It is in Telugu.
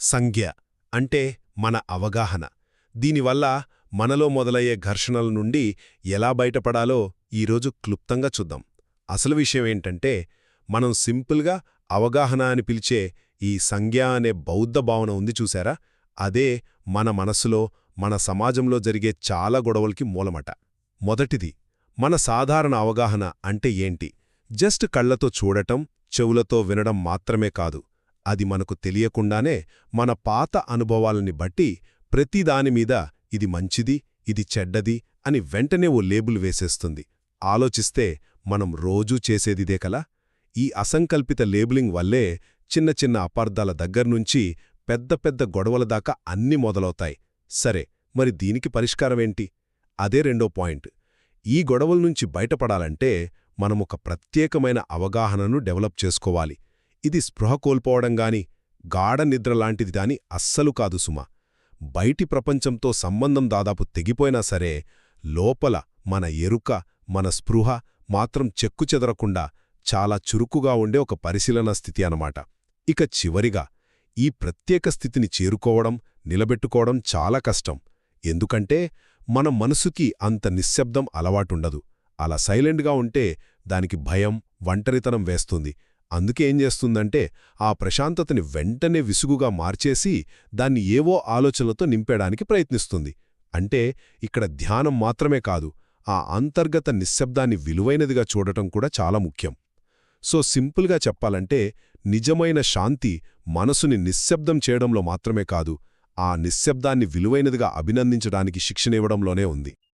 సంజ్ఞ అంటే మన అవగాహన. దీనివల్ల మనలో మొదలయ్యే ఘర్షణల నుండి ఎలా బయటపడాలో ఈరోజు క్లుప్తంగా చూద్దాం. అసలు విషయం ఏంటంటే మనం సింపుల్గా అవగాహన అని పిలిచే ఈ సంజ్ఞ అనే బౌద్ధ భావన ఉంది చూశారా అదే మన మనసులో మన సమాజంలో జరిగే చాలా గొడవలకి మూలమట. మొదటిది మన సాధారణ అవగాహన అంటే ఏంటి? జస్ట్ కళ్ళతో చూడటం చెవులతో వినడం మాత్రమే కాదు. అది మనకు తెలియకుండానే మన పాత అనుభవాలని బట్టి ప్రతిదానిమీద ఇది మంచిది ఇది చెడ్డది అని వెంటనే ఓ లేబుల్ వేసేస్తుంది. ఆలోచిస్తే మనం రోజూ చేసేదిదే కలా. ఈ అసంకల్పిత లేబులింగ్ వల్లే చిన్న చిన్న అపార్థాల దగ్గర్నుంచి పెద్ద పెద్ద గొడవల దాకా అన్నీ మొదలవుతాయి. సరే మరి దీనికి పరిష్కారమేంటి? అదే రెండో పాయింట్. ఈ గొడవల నుంచి బయటపడాలంటే మనమొక ప్రత్యేకమైన అవగాహనను డెవలప్ చేసుకోవాలి. ఇది స్పృహ కోల్పోవడం గాని గాఢ నిద్ర లాంటిది దాని అస్సలు కాదు సుమా. బయటి ప్రపంచంతో సంబంధం దాదాపు తెగిపోయినా సరే లోపల మన ఎరుక మన స్పృహ మాత్రం చెక్కుచెదరకుండా చాలా చురుకుగా ఉండే ఒక పరిశీలన స్థితి అనమాట ఇక చివరిగా ఈ ప్రత్యేక స్థితిని చేరుకోవడం నిలబెట్టుకోవడం చాలా కష్టం. ఎందుకంటే మన మనసుకి అంత నిశ్శబ్దం అలవాటుండదు. అలా సైలెంట్గా ఉంటే దానికి భయం ఒంటరితనం వేస్తుంది. అందుకేం చేస్తుందంటే ఆ ప్రశాంతతని వెంటనే విసుగుగా మార్చేసి దాన్ని ఏవో ఆలోచనలతో నింపేయడానికి ప్రయత్నిస్తుంది. అంటే ఇక్కడ ధ్యానం మాత్రమే కాదు ఆ అంతర్గత నిశ్శబ్దాన్ని విలువైనదిగా చూడటం కూడా చాలా ముఖ్యం. సో సింపుల్గా చెప్పాలంటే నిజమైన శాంతి మనసుని నిశ్శబ్దం చేయడంలో మాత్రమే కాదు ఆ నిశ్శబ్దాన్ని విలువైనదిగా అభినందించడానికి శిక్షణివ్వడంలోనే ఉంది.